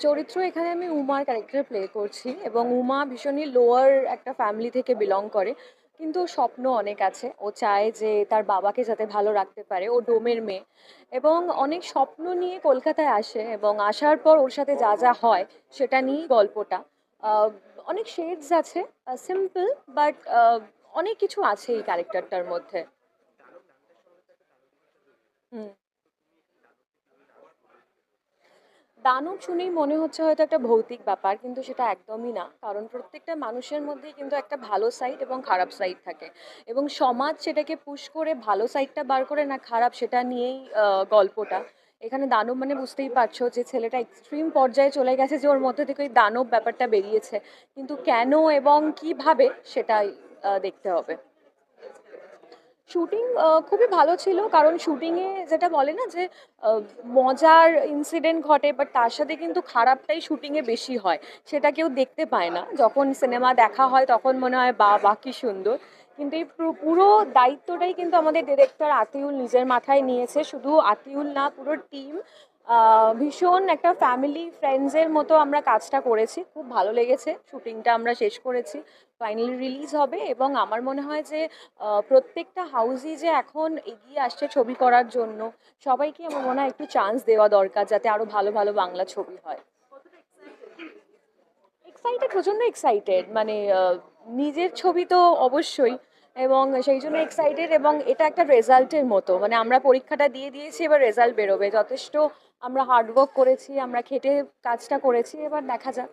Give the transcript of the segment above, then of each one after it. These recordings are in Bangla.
চরিত্র এখানে আমি উমার ক্যারেক্টার প্লে করছি এবং উমা ভীষণই লোয়ার একটা ফ্যামিলি থেকে বিলং করে। কিন্তু স্বপ্ন অনেক আছে। ও চায় যে তার বাবাকে যাতে ভালো রাখতে পারে। ও ডোমের মেয়ে এবং অনেক স্বপ্ন নিয়ে কলকাতায় আসে এবং আসার পর ওর সাথে যা, যা হয় সেটা নিয়েই গল্পটা। অনেক শেডস আছে। সিম্পল বাট অনেক কিছু আছে এই ক্যারেক্টারটার মধ্যে। হুম। দানব শুনেই মনে হচ্ছে হয়তো একটা ভৌতিক ব্যাপার। কিন্তু সেটা একদমই না। কারণ প্রত্যেকটা মানুষের মধ্যেই কিন্তু একটা ভালো সাইড এবং খারাপ সাইড থাকে। এবং সমাজ সেটাকে পুশ করে ভালো সাইডটা বার করে না খারাপ সেটা নিয়েই গল্পটা। এখানে দানব মানে বুঝতেই পারছ যে ছেলেটা এক্সট্রিম পর্যায়ে চলে গেছে যে ওর মধ্যে থেকে ওই দানব ব্যাপারটা বেরিয়েছে। কিন্তু কেন এবং কীভাবে সেটাই দেখতে হবে। শুটিং খুবই ভালো ছিল। কারণ শুটিংয়ে যেটা বলে না যে মজার ইনসিডেন্ট ঘটে বাট তার সাথে কিন্তু খারাপটাই শুটিংয়ে বেশি হয়। সেটা কেউ দেখতে পায় না। যখন সিনেমা দেখা হয়, তখন মনে হয় বা বাকি সুন্দর। কিন্তু এই পুরো দায়িত্বটাই কিন্তু আমাদের ডিরেক্টর আতিউল নিজের মাথায় নিয়েছে। শুধু আতিউল না, পুরো টিম ভীষণ একটা ফ্যামিলি ফ্রেন্ডসের মতো আমরা কাজটা করেছি। খুব ভালো লেগেছে। শুটিংটা আমরা শেষ করেছি। ফাইনালি রিলিজ হবে এবং আমার মনে হয় যে প্রত্যেকটা হাউসই যে এখন এগিয়ে আসছে ছবি করার জন্য। সবাইকে আমার মনে হয় একটু চান্স দেওয়া দরকার যাতে আরও ভালো, ভালো বাংলা ছবি হয়। এক্সাইটেড প্রচণ্ড এক্সাইটেড। মানে নিজের ছবি তো অবশ্যই এবং সেই জন্য এক্সাইটেড এবং এটা একটা রেজাল্টের মতো। মানে আমরা পরীক্ষাটা দিয়ে দিয়েছি এবার রেজাল্ট বেরোবে। যথেষ্ট আমরা হার্ডওয়ার্ক করেছি, আমরা খেটে কাজটা করেছি। এবার দেখা যাক।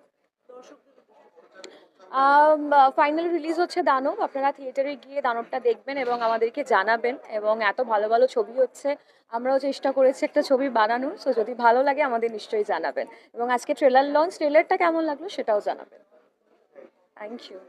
ফাইনাল রিলিজ হচ্ছে 'দানব'। আপনারা থিয়েটারে গিয়ে 'দানবটা' দেখবেন এবং আমাদেরকে জানাবেন এবং এত ভালো, ভালো ছবি হচ্ছে। আমরাও চেষ্টা করেছি একটা ছবি বানানোর। সো যদি ভালো লাগে আমাদের নিশ্চয়ই জানাবেন। এবং আজকে ট্রেলার লঞ্চ। ট্রেলারটা কেমন লাগল সেটাও জানাবেন। Thank you.